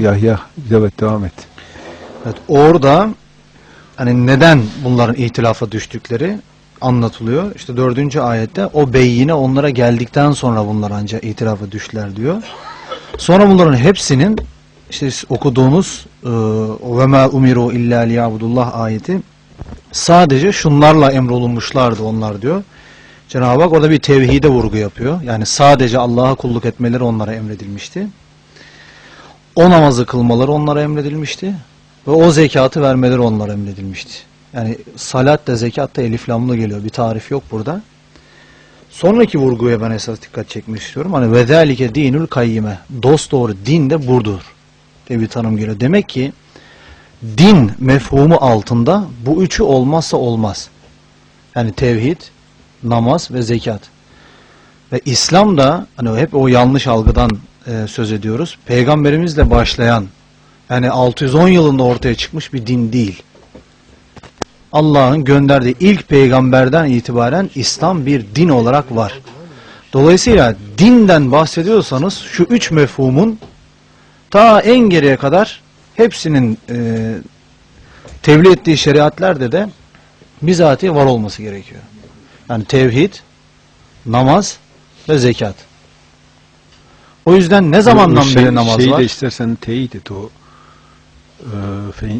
Yahya evet devam et. Evet, orada hani neden bunların ihtilafa düştükleri anlatılıyor. İşte dördüncü ayette o beyyine onlara geldikten sonra bunlar ancak ihtilafa düştüler diyor. Sonra bunların hepsinin işte okuduğunuz e, ve ma umiru illa liyabudullah ayeti sadece şunlarla emrolunmuşlardı onlar diyor. Cenab-ı Hak orada bir tevhide vurgu yapıyor. Yani sadece Allah'a kulluk etmeleri onlara emredilmişti. O namazı kılmaları onlara emredilmişti. Ve o zekatı vermeleri onlara emredilmişti. Yani salat da zekat da elif lamlı geliyor. Bir tarif yok burada. Sonraki vurguya ben esas dikkat çekmek istiyorum. Hani ve zâlike dinül kayyime. Dost doğru din de budur. diye bir tanım geliyor. Demek ki din mefhumu altında bu üçü olmazsa olmaz. Yani tevhid, namaz ve zekat. Ve İslam da hani hep o yanlış algıdan e, söz ediyoruz. Peygamberimizle başlayan yani 610 yılında ortaya çıkmış bir din değil. Allah'ın gönderdiği ilk peygamberden itibaren İslam bir din olarak var. Dolayısıyla dinden bahsediyorsanız şu üç mefhumun ta en geriye kadar hepsinin e, tebliğ ettiği şeriatlerde de bizatihi var olması gerekiyor. Yani tevhid, namaz ve zekat. O yüzden ne zamandan şey, beri namaz şeyi var? de istersen teyit et o e,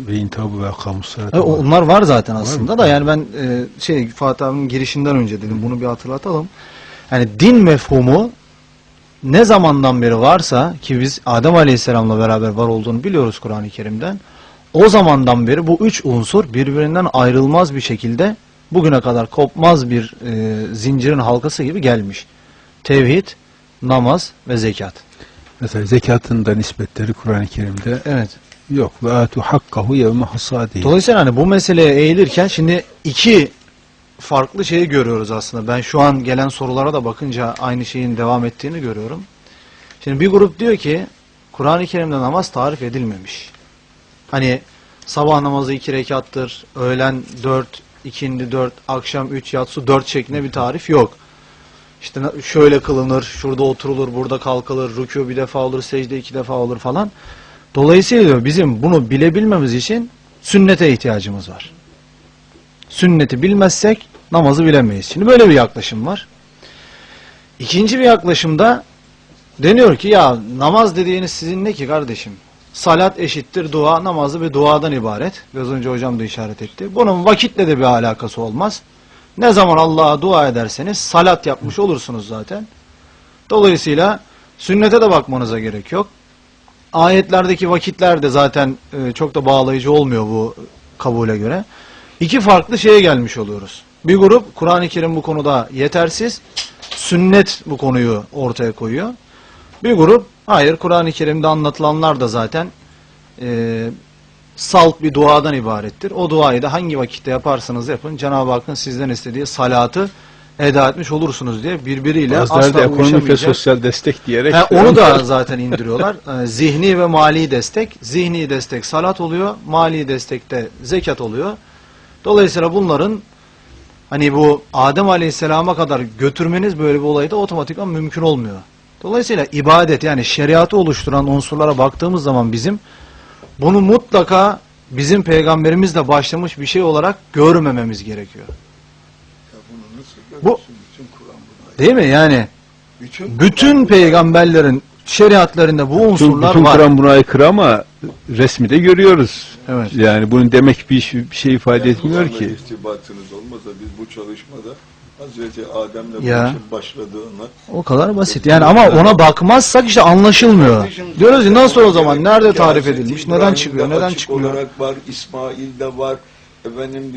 ve intabu ve kamusat. E, onlar var zaten aslında da yani ben e, şey Fatih abinin girişinden önce dedim bunu bir hatırlatalım. Yani din mefhumu ne zamandan beri varsa ki biz Adem Aleyhisselam'la beraber var olduğunu biliyoruz Kur'an-ı Kerim'den. O zamandan beri bu üç unsur birbirinden ayrılmaz bir şekilde bugüne kadar kopmaz bir e, zincirin halkası gibi gelmiş. Tevhid, namaz ve zekat. Mesela zekatın da nispetleri Kur'an-ı Kerim'de Evet. yok. Ve atu hakkahu yevme hasadihi. Dolayısıyla hani bu meseleye eğilirken şimdi iki farklı şeyi görüyoruz aslında. Ben şu an gelen sorulara da bakınca aynı şeyin devam ettiğini görüyorum. Şimdi bir grup diyor ki Kur'an-ı Kerim'de namaz tarif edilmemiş. Hani sabah namazı iki rekattır, öğlen dört, ikindi dört, akşam üç, yatsı dört şeklinde bir tarif yok. İşte şöyle kılınır, şurada oturulur, burada kalkılır, rükû bir defa olur, secde iki defa olur falan. Dolayısıyla diyor, bizim bunu bilebilmemiz için sünnete ihtiyacımız var. Sünneti bilmezsek namazı bilemeyiz. Şimdi böyle bir yaklaşım var. İkinci bir yaklaşımda deniyor ki ya namaz dediğiniz sizin ne ki kardeşim? Salat eşittir dua, namazı bir duadan ibaret. Biraz önce hocam da işaret etti. Bunun vakitle de bir alakası olmaz. Ne zaman Allah'a dua ederseniz salat yapmış olursunuz zaten. Dolayısıyla sünnete de bakmanıza gerek yok. Ayetlerdeki vakitler de zaten e, çok da bağlayıcı olmuyor bu kabule göre. İki farklı şeye gelmiş oluyoruz. Bir grup Kur'an-ı Kerim bu konuda yetersiz, sünnet bu konuyu ortaya koyuyor. Bir grup hayır Kur'an-ı Kerim'de anlatılanlar da zaten e, salt bir duadan ibarettir. O duayı da hangi vakitte yaparsanız yapın Cenab-ı Hakk'ın sizden istediği salatı eda etmiş olursunuz diye birbiriyle Bazıları da asla ekonomik ve sosyal destek diyerek. He, onu da zaten indiriyorlar. Ee, Zihni ve mali destek. Zihni destek salat oluyor. Mali destek de zekat oluyor. Dolayısıyla bunların hani bu Adem Aleyhisselam'a kadar götürmeniz böyle bir olayda otomatikman mümkün olmuyor. Dolayısıyla ibadet yani şeriatı oluşturan unsurlara baktığımız zaman bizim bunu mutlaka bizim peygamberimizle başlamış bir şey olarak görmememiz gerekiyor. Bu değil mi? Yani bütün peygamberlerin şeriatlarında bu Bütün, unsurlar bütün var. Kur'an buna aykırı ama resmi de görüyoruz. Evet. Yani bunun demek bir, şey- bir şey ifade etmiyor Bunlarla ki. irtibatınız olmasa biz bu çalışmada Hazreti Adem'le Ya. başladığını O kadar basit. Yani ama ona bakmazsak işte anlaşılmıyor. Diyoruz ki nasıl o zaman? Nerede tarif edilmiş? Neden İbrahim'de çıkıyor? Neden açık çıkmıyor? olarak var, İsmail'de var, efendim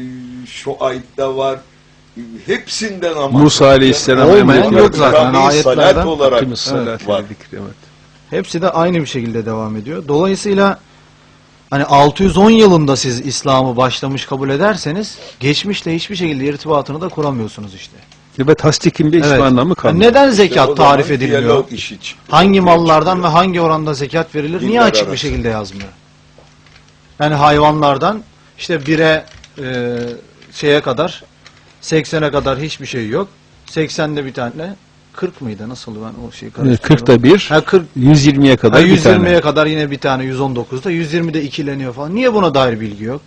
Şuayb'de var. Hepsinden ama Musa Aleyhisselam Olmayan emrediyor. yok zaten. Yani İbrahim salat ayetlerden- olarak salat var. evet. Hepsi de aynı bir şekilde devam ediyor. Dolayısıyla hani 610 yılında siz İslam'ı başlamış kabul ederseniz geçmişle hiçbir şekilde irtibatını da kuramıyorsunuz işte. Ve tasdikin bir Evet. hiçbir anlamı Yani kalmıyor. neden İşte zekat zaman tarif edilmiyor? işi çıktı. Hangi mallardan ve çıkıyor. hangi oranda zekat verilir? Niye Dinler açık bir arası. şekilde yazmıyor? Yani hayvanlardan işte bire e, şeye kadar 80'e kadar hiçbir şey yok. 80'de bir tane 40 mıydı? Nasıl ben o şeyi Evet, karıştırıyorum. 40'ta bir, Ha 40 120'ye Ha, kadar bir 120'ye tane. kadar yine bir tane 119'da 120'de ikileniyor falan. Niye buna dair bilgi yok?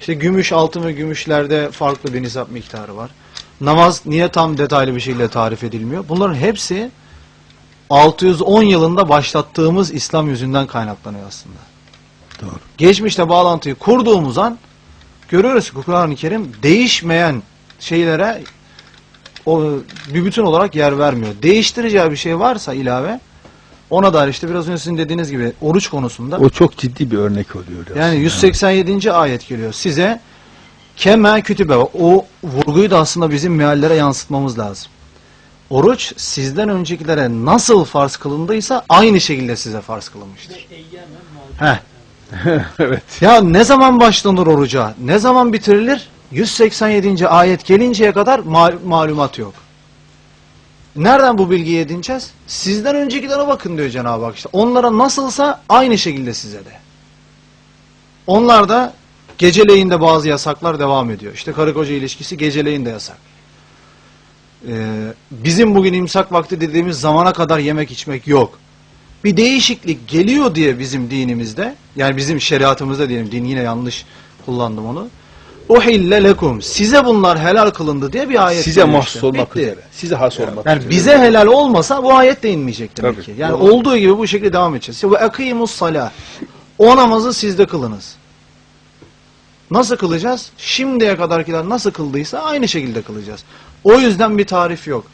İşte gümüş, altın ve gümüşlerde farklı bir nisap miktarı var. Namaz niye tam detaylı bir şekilde tarif edilmiyor? Bunların hepsi 610 yılında başlattığımız İslam yüzünden kaynaklanıyor aslında. Doğru. Geçmişte bağlantıyı kurduğumuz an görüyoruz ki Kur'an-ı Kerim değişmeyen şeylere o bir bütün olarak yer vermiyor. Değiştireceği bir şey varsa ilave ona dair işte biraz önce sizin dediğiniz gibi oruç konusunda O çok ciddi bir örnek oluyor. yani aslında. 187. ayet geliyor. Size keme kütübe o vurguyu da aslında bizim meallere yansıtmamız lazım. Oruç sizden öncekilere nasıl farz kılındıysa aynı şekilde size farz kılınmıştır. Heh. evet. Ya ne zaman başlanır oruca? Ne zaman bitirilir? 187. ayet gelinceye kadar mal- malumat yok. Nereden bu bilgiyi edineceğiz? Sizden öncekilere bakın diyor Cenab-ı Hak işte. Onlara nasılsa aynı şekilde size de. Onlar da geceleyin de bazı yasaklar devam ediyor. İşte karı koca ilişkisi geceleyin de yasak. Ee, bizim bugün imsak vakti dediğimiz zamana kadar yemek içmek yok bir değişiklik geliyor diye bizim dinimizde, yani bizim şeriatımızda diyelim, din yine yanlış kullandım onu. Uhille lekum, size bunlar helal kılındı diye bir ayet Size mahsus işte. olmak Bitti. üzere. Size has olmak Yani üzere. bize helal olmasa bu ayet de inmeyecek demek Tabii, ki. Yani doğru. olduğu gibi bu şekilde devam edeceğiz. Ve akimus salah. O namazı sizde kılınız. Nasıl kılacağız? Şimdiye kadarkiler nasıl kıldıysa aynı şekilde kılacağız. O yüzden bir tarif yok.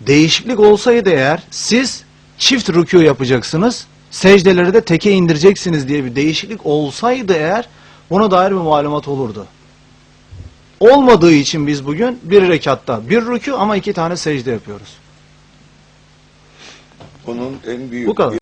Değişiklik olsaydı eğer siz çift rükû yapacaksınız, secdeleri de teke indireceksiniz diye bir değişiklik olsaydı eğer buna dair bir malumat olurdu. Olmadığı için biz bugün bir rekatta bir rükû ama iki tane secde yapıyoruz. Onun en büyük Bu kadar.